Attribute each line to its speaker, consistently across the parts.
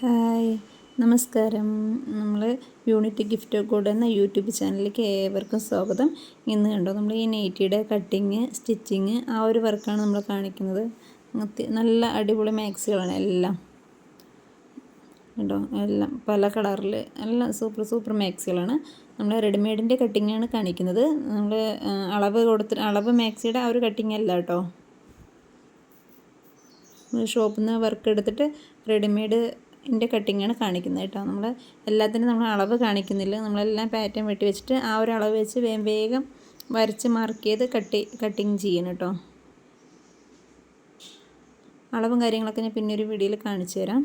Speaker 1: Hi. നമസ്കാരം. നമ്മൾ unit gift code എന്ന യൂട്യൂബ് ചാനലിലേക്ക് ഏവർക്കും സ്വാഗതം. ഇന്ന് കണ്ടോ നമ്മൾ ഈ നെയ്റ്റിയുടെ കട്ടിങ് സ്റ്റിച്ചിങ് ആ ഒരു വർക്കാണ് നമ്മൾ കാണിക്കുന്നത്. നല്ല അടിപൊളി മാക്സുകളാണ് എല്ലാം. കണ്ടോ എല്ലാം പല കളറിൽ എല്ലാം സൂപ്പർ സൂപ്പർ മാക്സുകളാണ്. നമ്മൾ റെഡിമെയ്ഡിന്റെ കട്ടിങ്ങാണ് കാണിക്കുന്നത്. നമ്മൾ അളവ് കൊടുത്ത് അളവ് മാക്സിയുടെ ആ ഒരു കട്ടിങ് അല്ല കേട്ടോ. ഷോപ്പിൽ നിന്ന് വർക്ക് എടുത്തിട്ട് റെഡിമെയ്ഡിന്റെ കട്ടിങ്ങാണ് കാണിക്കുന്നത് കേട്ടോ. നമ്മൾ എല്ലാത്തിനും നമ്മൾ അളവ് കാണിക്കുന്നില്ല. നമ്മളെല്ലാം പാറ്റേൺ വെട്ടി വെച്ചിട്ട് ആ ഒരു അളവ് വെച്ച് വേഗം വേഗം വരച്ച് മാർക്ക് ചെയ്ത് കട്ടി കട്ടിങ് ചെയ്യണം കേട്ടോ. അളവും കാര്യങ്ങളൊക്കെ ഞാൻ പിന്നെ ഒരു വീഡിയോയിൽ കാണിച്ചു തരാം.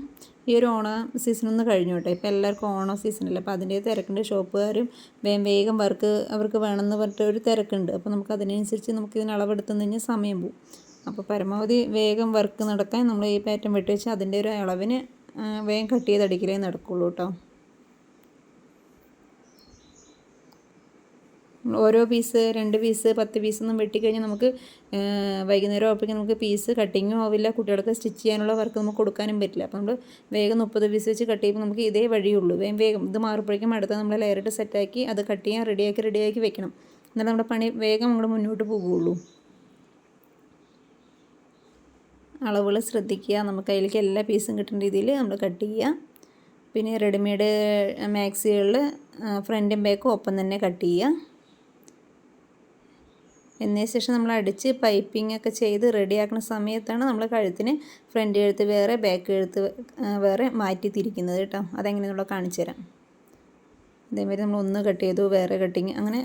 Speaker 1: ഈ ഒരു ഓണ സീസൺ ഒന്ന് കഴിഞ്ഞു കേട്ടോ. ഇപ്പോൾ എല്ലാവർക്കും ഓണ സീസണല്ലേ അപ്പോൾ അതിന്റെ തിരക്കുണ്ട്. ഷോപ്പുകാരും വേഗം വേഗം വർക്ക് അവർക്ക് വേണമെന്ന് പറഞ്ഞിട്ട് ഒരു തിരക്കുണ്ട്. അപ്പോൾ നമുക്ക് അതിനനുസരിച്ച് നമുക്ക് ഇതിന് അളവെടുത്തു കഴിഞ്ഞാൽ സമയം പോവും. അപ്പോൾ പരമാവധി വേഗം വർക്ക് നടക്കാൻ നമ്മൾ ഈ പാറ്റം വെട്ടി വെച്ച് അതിന്റെ ഒരു അളവിന് വേഗം കട്ട് ചെയ്ത് അടിക്കലേ നടക്കുള്ളൂ കേട്ടോ ഓരോ പീസ് രണ്ട് പീസ് പത്ത് പീസ് ഒന്നും വെട്ടിക്കഴിഞ്ഞാൽ നമുക്ക് വൈകുന്നേരം ആകുമ്പോഴേക്കും നമുക്ക് പീസ് കട്ടിങ്ങും ആവില്ല കുട്ടികൾക്ക് സ്റ്റിച്ച് ചെയ്യാനുള്ള വർക്ക് നമുക്ക് കൊടുക്കാനും പറ്റില്ല. അപ്പോൾ നമ്മൾ വേഗം മുപ്പത് പീസ് വെച്ച് കട്ട് ചെയ്യുമ്പോൾ നമുക്ക് ഇതേ വഴിയുള്ളൂ. വേഗം വേഗം ഇത് മാറുമ്പോഴേക്കും അടുത്ത നമ്മൾ ലെയറിട്ട് സെറ്റാക്കി അത് കട്ട് ചെയ്യാൻ റെഡിയാക്കി റെഡിയാക്കി വെക്കണം. എന്നാലും നമ്മുടെ പണി വേഗം നമ്മൾ മുന്നോട്ട് പോകുള്ളൂ. അളവുകൾ ശ്രദ്ധിക്കുക. നമുക്ക് അതിലേക്ക് എല്ലാ പീസും കിട്ടുന്ന രീതിയിൽ നമ്മൾ കട്ട് ചെയ്യുക. പിന്നെ റെഡിമെയ്ഡ് മാക്സികളിൽ ഫ്രണ്ടും ബാക്കും ഒപ്പം തന്നെ കട്ട് ചെയ്യുക. എന്നതിന് ശേഷം നമ്മൾ അടിച്ച് പൈപ്പിംഗ് ഒക്കെ ചെയ്ത് റെഡിയാക്കുന്ന സമയത്താണ് നമ്മൾ കഴുത്തിന് ഫ്രണ്ട് എഴുത്ത് വേറെ ബാക്ക് എഴുത്ത് വേറെ മാറ്റി തിരിക്കുന്നത് കേട്ടോ. അതെങ്ങനെയാണെന്നുള്ള കാണിച്ചു തരാം അതേമാതിരി നമ്മൾ ഒന്ന് കട്ട് ചെയ്തു വേറെ കട്ടിങ് അങ്ങനെ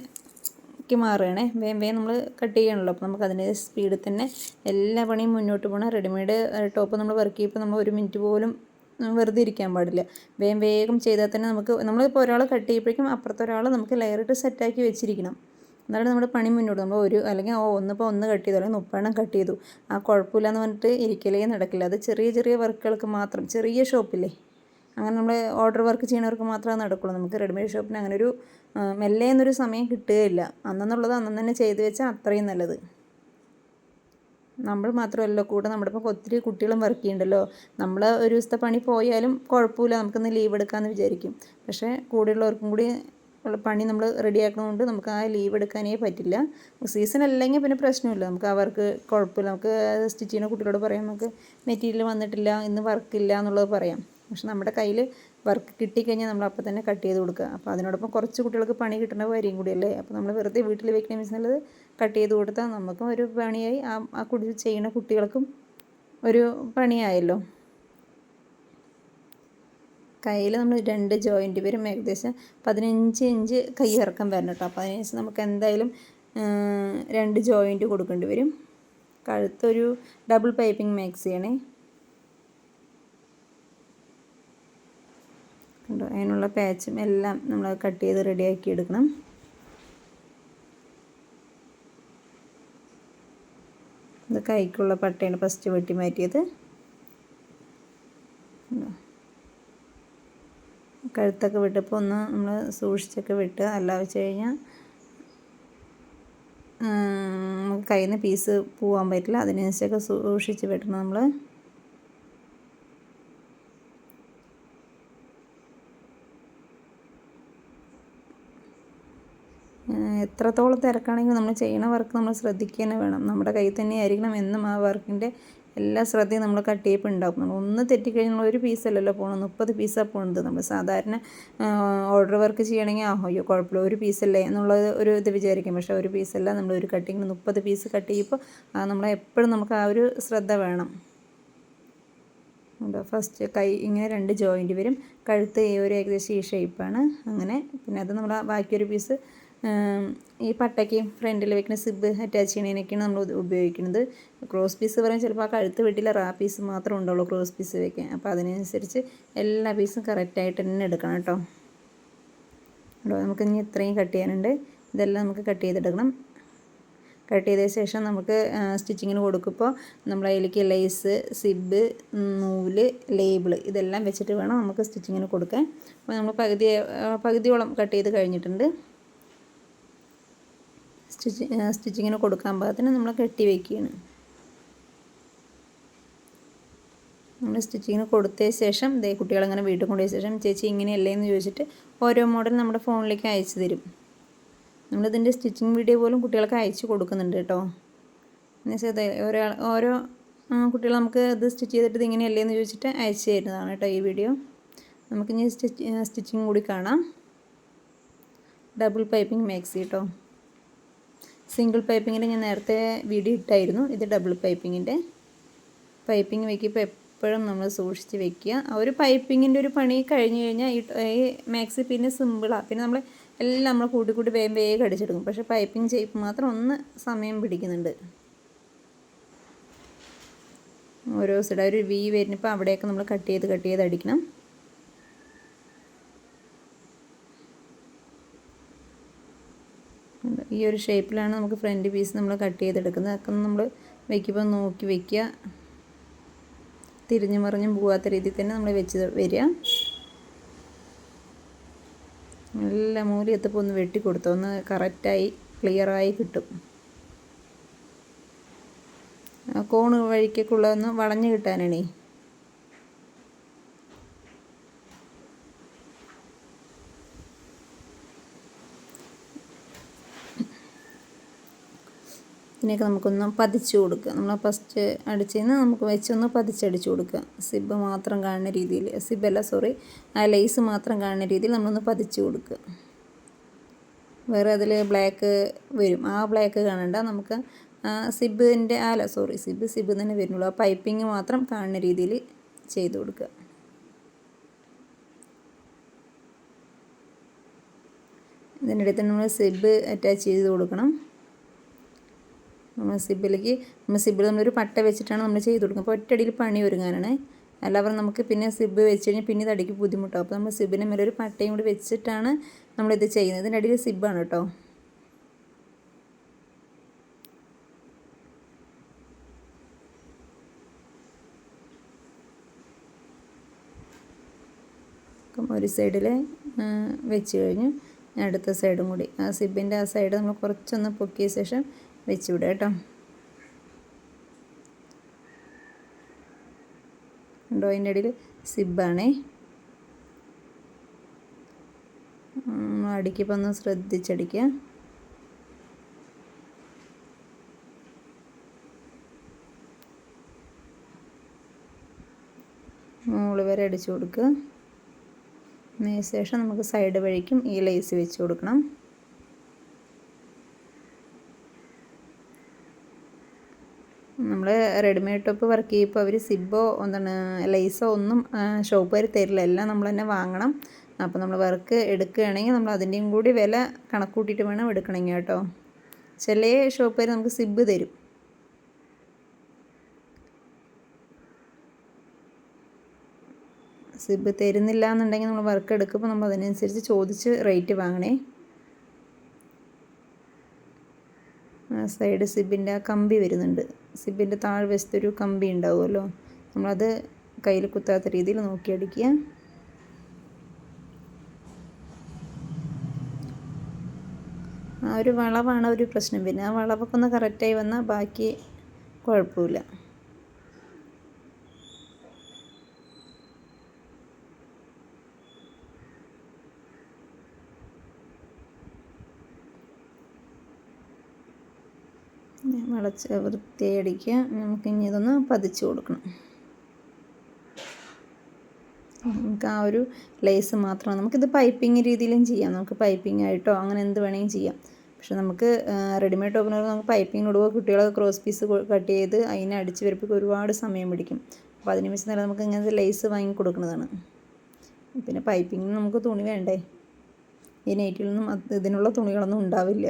Speaker 1: ക്ക് മാറുകയാണേ. വേഗം വേഗം നമ്മൾ കട്ട് ചെയ്യണമല്ലോ അപ്പോൾ നമുക്ക് അതിന്റെ സ്പീഡിൽ തന്നെ എല്ലാ പണിയും മുന്നോട്ട് പോകണം റെഡിമെയ്ഡ് ടോപ്പ് നമ്മൾ വർക്ക് ചെയ്യുമ്പോൾ നമ്മൾ ഒരു മിനിറ്റ് പോലും വെറുതെ ഇരിക്കാൻ പാടില്ല. വേഗം വേഗം ചെയ്താൽ തന്നെ നമുക്ക് നമ്മളിപ്പോൾ ഒരാൾ കട്ട് ചെയ്യുമ്പോഴേക്കും അപ്പുറത്തെ ഒരാൾ നമുക്ക് ലെയറിട്ട് സെറ്റാക്കി വെച്ചിരിക്കണം. എന്നാലും നമ്മുടെ പണി മുന്നോട്ട്. നമ്മൾ ഒരു അല്ലെങ്കിൽ ഓ ഒന്നിപ്പോൾ ഒന്ന് കട്ട് ചെയ്തു അല്ലെങ്കിൽ മുപ്പെണ്ണം കട്ട് ചെയ്തു. ആ കുഴപ്പമില്ല എന്ന് പറഞ്ഞിട്ട് ഇരിക്കലേ നടക്കില്ല. അത് ചെറിയ ചെറിയ വർക്കുകൾക്ക് മാത്രം ചെറിയ ഷോപ്പില്ലേ അങ്ങനെ നമ്മൾ ഓർഡർ വർക്ക് ചെയ്യുന്നവർക്ക് മാത്രമേ നടക്കുള്ളൂ. നമുക്ക് റെഡിമെയ്ഡ് ഷോപ്പിന് അങ്ങനെ ഒരു മെല്ലെ എന്നൊരു സമയം കിട്ടുകയില്ല. അന്നെന്നുള്ളത് അന്നു തന്നെ ചെയ്തു വെച്ചാൽ അത്രയും നല്ലത്. നമ്മൾ മാത്രമല്ല കൂടെ നമ്മുടെ ഇപ്പോൾ ഒത്തിരി കുട്ടികളും വർക്ക് ചെയ്യുന്നുണ്ടല്ലോ നമ്മൾ ഒരു ദിവസത്തെ പണി പോയാലും കുഴപ്പമില്ല നമുക്കൊന്ന് ലീവ് എടുക്കാമെന്ന് വിചാരിക്കും. പക്ഷേ കൂടെയുള്ളവർക്കും കൂടി പണി നമ്മൾ റെഡിയാക്കുന്നതുകൊണ്ട് നമുക്ക് ആ ലീവ് എടുക്കാനേ പറ്റില്ല. സീസൺ അല്ലെങ്കിൽ പിന്നെ പ്രശ്നമില്ല. നമുക്ക് ആ വർക്ക് കുഴപ്പമില്ല നമുക്ക് സ്റ്റിച്ച് ചെയ്യുന്ന കുട്ടികളോട് പറയാം നമുക്ക് മെറ്റീരിയൽ വന്നിട്ടില്ല ഇന്ന് വർക്കില്ല എന്നുള്ളത് പറയാം. പക്ഷെ നമ്മുടെ കയ്യിൽ വർക്ക് കിട്ടിക്കഴിഞ്ഞാൽ നമ്മൾ അപ്പോൾ തന്നെ കട്ട് ചെയ്ത് കൊടുക്കുക. അപ്പോൾ അതിനോടൊപ്പം കുറച്ച് കുട്ടികൾക്ക് പണി കിട്ടുന്ന കാര്യം കൂടിയല്ലേ അപ്പോൾ നമ്മൾ വെറുതെ വീട്ടിൽ വെക്കുന്ന നല്ലത് കട്ട് ചെയ്ത് കൊടുത്താൽ നമുക്കും ഒരു പണിയായി. ആ ആ കുടി ചെയ്യുന്ന കുട്ടികൾക്കും ഒരു പണിയായല്ലോ. കയ്യിൽ നമ്മൾ രണ്ട് ജോയിന്റ് വരും. ഏകദേശം പതിനഞ്ച് ഇഞ്ച് കൈ ഇറക്കം വരണം കേട്ടോ. അപ്പോൾ അതിനനുസരിച്ച് നമുക്ക് എന്തായാലും രണ്ട് ജോയിന്റ് കൊടുക്കേണ്ടി വരും. കഴുത്തൊരു ഡബിൾ പൈപ്പിംഗ് മാക്സ് കണ്ടോ അതിനുള്ള പാച്ചും എല്ലാം നമ്മൾ കട്ട് ചെയ്ത് റെഡിയാക്കി എടുക്കണം. ഇത് കൈക്കുള്ള പട്ടയാണ് ഫസ്റ്റ് വെട്ടി മാറ്റിയത്? കഴുത്തൊക്കെ വിട്ടപ്പോൾ ഒന്ന് നമ്മൾ സൂക്ഷിച്ചൊക്കെ വിട്ട് അല്ല വെച്ച് കഴിഞ്ഞാൽ കയ്യിൽ നിന്ന് പീസ് പോകാൻ പറ്റില്ല. അതിനനുസരിച്ചൊക്കെ സൂക്ഷിച്ച് വെട്ടണം നമ്മൾ. എത്രത്തോളം തിരക്കാണെങ്കിലും നമ്മൾ ചെയ്യണ വർക്ക് നമ്മൾ ശ്രദ്ധിക്കുക തന്നെ വേണം. നമ്മുടെ കയ്യിൽ തന്നെ ആയിരിക്കണം എന്നും ആ വർക്കിന്റെ എല്ലാ ശ്രദ്ധയും നമ്മൾ കട്ട് ചെയ്യുമ്പോൾ ഉണ്ടാവും നമ്മൾ ഒന്ന് തെറ്റിക്കഴിഞ്ഞാൽ ഒരു പീസല്ലല്ലോ പോകണം മുപ്പത് പീസാണ് പോകുന്നത് നമ്മൾ സാധാരണ ഓർഡർ വർക്ക് ചെയ്യണമെങ്കിൽ ആ അയ്യോ കുഴപ്പമില്ല. ഒരു പീസല്ലേ എന്നുള്ളത് ഒരു ഇത് വിചാരിക്കും. പക്ഷേ ഒരു പീസല്ല നമ്മൾ ഒരു കട്ടിങ്ങിന് മുപ്പത് പീസ് കട്ട് ചെയ്യുമ്പോൾ ആ നമ്മൾ എപ്പോഴും നമുക്ക് ആ ഒരു ശ്രദ്ധ വേണം. എന്താ ഫസ്റ്റ് കൈ ഇങ്ങനെ രണ്ട് ജോയിന്റ് വരും. കഴുത്ത് ഒരു ഏകദേശം ഈ ഷേപ്പാണ് അങ്ങനെ പിന്നെ അത് നമ്മൾ ബാക്കിയൊരു പീസ് ഈ പട്ടയ്ക്ക് ഫ്രണ്ടിൽ വെക്കുന്ന സിബ് അറ്റാച്ച് ചെയ്യണതിനൊക്കെയാണ് നമ്മൾ ഉപയോഗിക്കുന്നത്. ക്രോസ് പീസ് പറയാൻ ചിലപ്പോൾ ആ കഴുത്ത് വെട്ടില്ല റാ പീസ് മാത്രമേ ഉണ്ടാവുള്ളൂ ക്രോസ് പീസ് വെക്കാൻ. അപ്പോൾ അതിനനുസരിച്ച് എല്ലാ പീസും കറക്റ്റായിട്ട് തന്നെ എടുക്കണം കേട്ടോ. നമുക്ക് ഇനി ഇത്രയും കട്ട് ചെയ്യാനുണ്ട്. ഇതെല്ലാം നമുക്ക് കട്ട് ചെയ്തെടുക്കണം. കട്ട് ചെയ്ത ശേഷം നമുക്ക് സ്റ്റിച്ചിങ്ങിന് കൊടുക്കുമ്പോൾ നമ്മൾ അതിലേക്ക് ലേസ് സിബ് നൂൽ ലേബിൾ ഇതെല്ലാം വെച്ചിട്ട് വേണം നമുക്ക് സ്റ്റിച്ചിങ്ങിന് കൊടുക്കാൻ. അപ്പോൾ നമ്മൾ പകുതി പകുതിയോളം കട്ട് ചെയ്ത് കഴിഞ്ഞിട്ടുണ്ട്. സ്റ്റിച്ച് സ്റ്റിച്ചിങ്ങിന് കൊടുക്കാൻ പാകത്തിന് നമ്മൾ കെട്ടി വയ്ക്കുകയാണ് നമ്മൾ സ്റ്റിച്ചിങ്ങിന് കൊടുത്തതിന് ശേഷം ദേ കുട്ടികളങ്ങനെ വീട്ടിൽ കൊണ്ടുപോയ ശേഷം ചേച്ചി ഇങ്ങനെയല്ലേ എന്ന് ചോദിച്ചിട്ട് ഓരോ മോഡൽ നമ്മുടെ ഫോണിലേക്ക് അയച്ചു തരും. നമ്മളിതിന്റെ സ്റ്റിച്ചിങ് വീഡിയോ പോലും കുട്ടികൾക്ക് അയച്ചു കൊടുക്കുന്നുണ്ട് കേട്ടോ. എന്നുവെച്ചാൽ ഓരോ ഓരോ കുട്ടികൾ നമുക്ക് ഇത് സ്റ്റിച്ച് ചെയ്തിട്ട് ഇങ്ങനെയല്ലേ എന്ന് ചോദിച്ചിട്ട് അയച്ചു തരുന്നതാണ് കേട്ടോ ഈ വീഡിയോ. നമുക്കിനി സ്റ്റിച്ച് സ്റ്റിച്ചിങ് കൂടി കാണാം. ഡബിൾ പൈപ്പിംഗ് മാക്സി കേട്ടോ. സിംഗിൾ പൈപ്പിങ്ങിന്റെ ഞാൻ നേരത്തെ വീഡിയോ ഇട്ടായിരുന്നു. ഇത് ഡബിൾ പൈപ്പിങ്ങിന്റെ. പൈപ്പിംഗ് വയ്ക്കുമ്പോൾ എപ്പോഴും നമ്മൾ സൂക്ഷിച്ച് വെക്കുക. ആ ഒരു പൈപ്പിങ്ങിന്റെ ഒരു പണി കഴിഞ്ഞ് കഴിഞ്ഞാൽ ഈ മാക്സി പിന്നെ സിമ്പിളാണ് പിന്നെ നമ്മൾ എല്ലാം നമ്മൾ കൂട്ടി കൂട്ടി വേഗം വേഗം അടിച്ചെടുക്കും. പക്ഷേ പൈപ്പിംഗ് ചെയ്യുമ്പോൾ മാത്രം ഒന്ന് സമയം പിടിക്കുന്നുണ്ട്. ഓരോ സൈഡ് ഒരു വി വരുന്നപ്പോൾ അവിടെയൊക്കെ നമ്മൾ കട്ട് ചെയ്ത് കട്ട് ചെയ്ത് അടിക്കണം. ഈ ഒരു ഷേപ്പിലാണ് നമുക്ക് ഫ്രണ്ട് പീസ് നമ്മൾ കട്ട് ചെയ്തെടുക്കുന്നത്. അതൊക്കെ നമ്മൾ വയ്ക്കുമ്പോൾ നോക്കി വയ്ക്കുക തിരിഞ്ഞു മറിഞ്ഞും പോകാത്ത രീതിയിൽ തന്നെ നമ്മൾ വെച്ച് വരിക. നല്ല മൂലയെത്തപ്പോൾ ഒന്ന് വെട്ടി കൊടുത്തോ. ഒന്ന് കറക്റ്റായി ക്ലിയറായി കിട്ടും. കോണ് വഴിക്കൊക്കെ ഉള്ളതൊന്ന് വളഞ്ഞു കിട്ടാനാണേ. ഇതിനെയൊക്കെ നമുക്കൊന്ന് പതിച്ചു കൊടുക്കുക. നമ്മൾ ഫസ്റ്റ് അടിച്ചതിന് നമുക്ക് വെച്ചൊന്ന് പതിച്ചടിച്ചു കൊടുക്കുക. സിബ് മാത്രം കാണുന്ന രീതിയിൽ സിബല്ല സോറി ആ ലേസ് മാത്രം കാണുന്ന രീതിയിൽ നമ്മളൊന്ന് പതിച്ചു കൊടുക്കുക. വേറെ അതിൽ ബ്ലാക്ക് വരും. ആ ബ്ലാക്ക് കാണണ്ട. നമുക്ക് സിബിന്റെ അല്ല സോറി സിബ് സിബ് തന്നെ വരുന്നുള്ളൂ. ആ പൈപ്പിങ് മാത്രം കാണുന്ന രീതിയിൽ ചെയ്തു കൊടുക്കുക. ഇതിന്റെ അടുത്ത് നമ്മൾ സിബ് അറ്റാച്ച് ചെയ്ത് കൊടുക്കണം. നമ്മൾ സിബിലേക്ക് നമ്മൾ സിബിൽ നമ്മളൊരു പട്ട വെച്ചിട്ടാണ് നമ്മൾ ചെയ്ത് കൊടുക്കുന്നത്. അപ്പോൾ ഒറ്റയടിയിൽ പണി ഒരുങ്ങാനാണ്. അല്ലാതെ നമുക്ക് പിന്നെ സിബ് വെച്ച് കഴിഞ്ഞാൽ പിന്നെ ഇത് അടിക്ക് ബുദ്ധിമുട്ടാവും. അപ്പോൾ നമ്മൾ സിബിന് മേലെ ഒരു പട്ടയും കൂടി വെച്ചിട്ടാണ് നമ്മളിത് ചെയ്യുന്നത്. ഇതിന്റെ അടിയിൽ സിബാണ് കേട്ടോ. ഒരു സൈഡിൽ വെച്ച് കഴിഞ്ഞു. അടുത്ത സൈഡും കൂടി. ആ സിബിന്റെ ആ സൈഡ് നമ്മൾ കുറച്ചൊന്ന് പൊക്കിയ ശേഷം വെച്ച് വിടുക കേട്ടോ. ഉണ്ടോ അതിന്റെ ഇടയിൽ സിബാണേ. അടിക്കപ്പോൾ ഒന്ന് ശ്രദ്ധിച്ചടിക്കുക മുകളിൽ വരെ അടിച്ചു കൊടുക്കുക അതിന് ശേഷം നമുക്ക് സൈഡ് വഴിക്കും ഈ ലേസ് വെച്ച് കൊടുക്കണം. നമ്മൾ റെഡിമെയ്ഡ് ടോപ്പ് വർക്ക് ചെയ്യുമ്പോൾ അവർ സിബോ എന്താണ് ലൈസോ ഒന്നും ഷോപ്പുകാർ തരില്ല. എല്ലാം നമ്മൾ തന്നെ വാങ്ങണം. അപ്പോൾ നമ്മൾ വർക്ക് എടുക്കുകയാണെങ്കിൽ നമ്മൾ അതിന്റെയും കൂടി വില കണക്കൂട്ടിയിട്ട് വേണം എടുക്കണമെങ്കിൽ കേട്ടോ. ചില ഷോപ്പുകാർ നമുക്ക് സിബ് തരും. സിബ് തരുന്നില്ല എന്നുണ്ടെങ്കിൽ നമ്മൾ വർക്ക് എടുക്കുമ്പോൾ നമ്മൾ അതിനനുസരിച്ച് ചോദിച്ച് റേറ്റ് വാങ്ങണേ. സൈഡ് സിബിന്റെ ആ കമ്പി വരുന്നുണ്ട്. സിബിന്റെ താഴ്വശത്തൊരു കമ്പി ഉണ്ടാവുമല്ലോ. നമ്മളത് കയ്യിൽ കുത്താത്ത രീതിയിൽ നോക്കി അടിക്കുക. ആ ഒരു വളവാണ് ഒരു പ്രശ്നം. പിന്നെ ആ വളവൊക്കെ ഒന്ന് കറക്റ്റായി വന്നാൽ ബാക്കി കുഴപ്പമില്ല. വളച്ച് വൃത്തിയായി നമുക്ക് ഇനി ഇതൊന്ന് പതിച്ചു കൊടുക്കണം. നമുക്ക് ആ ഒരു ലേസ് മാത്രമാണ് നമുക്കിത് പൈപ്പിംഗ് രീതിയിലും ചെയ്യാം. നമുക്ക് പൈപ്പിംഗ് ആയിട്ടോ അങ്ങനെ എന്ത് വേണമെങ്കിലും ചെയ്യാം. പക്ഷെ നമുക്ക് റെഡിമെയ്ഡ് ടോപ്പിനോട് നമുക്ക് പൈപ്പിംഗ് ഇടുക കുട്ടികളൊക്കെ ക്രോസ് പീസ് കട്ട് ചെയ്ത് അതിനെ അടിച്ച് വരപ്പിക്കുക ഒരുപാട് സമയം പിടിക്കും. അപ്പോൾ അതിന് വെച്ച് നേരം നമുക്ക് ഇങ്ങനത്തെ ലേസ് വാങ്ങി കൊടുക്കുന്നതാണ്. പിന്നെ പൈപ്പിങ്ങിന് നമുക്ക് തുണി വേണ്ടേ? ഈ നൈറ്റിലൊന്നും ഇതിനുള്ള തുണികളൊന്നും ഉണ്ടാവില്ല.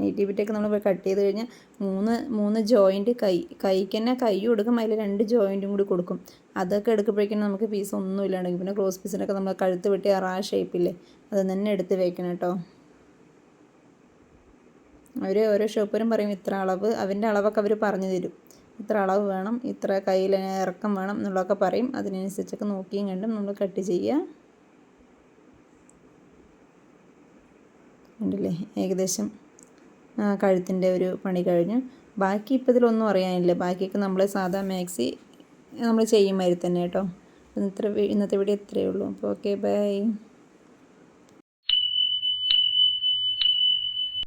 Speaker 1: നെയ്റ്റി ബിറ്റൊക്കെ നമ്മൾ കട്ട് ചെയ്ത് കഴിഞ്ഞാൽ മൂന്ന് മൂന്ന് ജോയിന്റ് കൈ കൈക്ക് തന്നെ കൈ കൊടുക്കും അതിൽ രണ്ട് ജോയിന്റും കൂടി കൊടുക്കും. അതൊക്കെ എടുക്കുമ്പോഴേക്കും നമുക്ക് പീസ് ഒന്നും ഇല്ലാണ്ടെങ്കിൽ പിന്നെ ക്രോസ് പീസിനൊക്കെ നമ്മൾ കഴുത്ത് വെട്ടി ആ ഷേപ്പില്ലേ അത് തന്നെ എടുത്ത് വയ്ക്കണം കേട്ടോ. അവർ ഓരോ ഷോപ്പരും പറയും ഇത്ര അളവ് അവന്റെ അളവൊക്കെ അവർ പറഞ്ഞു തരും. ഇത്ര അളവ് വേണം ഇത്ര കയ്യിൽ ഇറക്കം വേണം എന്നുള്ളതൊക്കെ പറയും. അതിനനുസരിച്ചൊക്കെ നോക്കിയും കണ്ടും നമ്മൾ കട്ട് ചെയ്യുക ഉണ്ടല്ലേ ഏകദേശം കഴുത്തിന്റെ ഒരു പണി കഴിഞ്ഞു. ബാക്കി ഇപ്പോൾ ഇതിലൊന്നും അറിയാനില്ല ബാക്കിയൊക്കെ നമ്മൾ സാധാ മാക്സി നമ്മൾ ചെയ്യുമാതിരി തന്നെ കേട്ടോ. ഇത്ര ഇന്നത്തെ വീഡിയോ ഇത്രയേ ഉള്ളൂ. അപ്പോൾ ഓക്കെ ബൈ.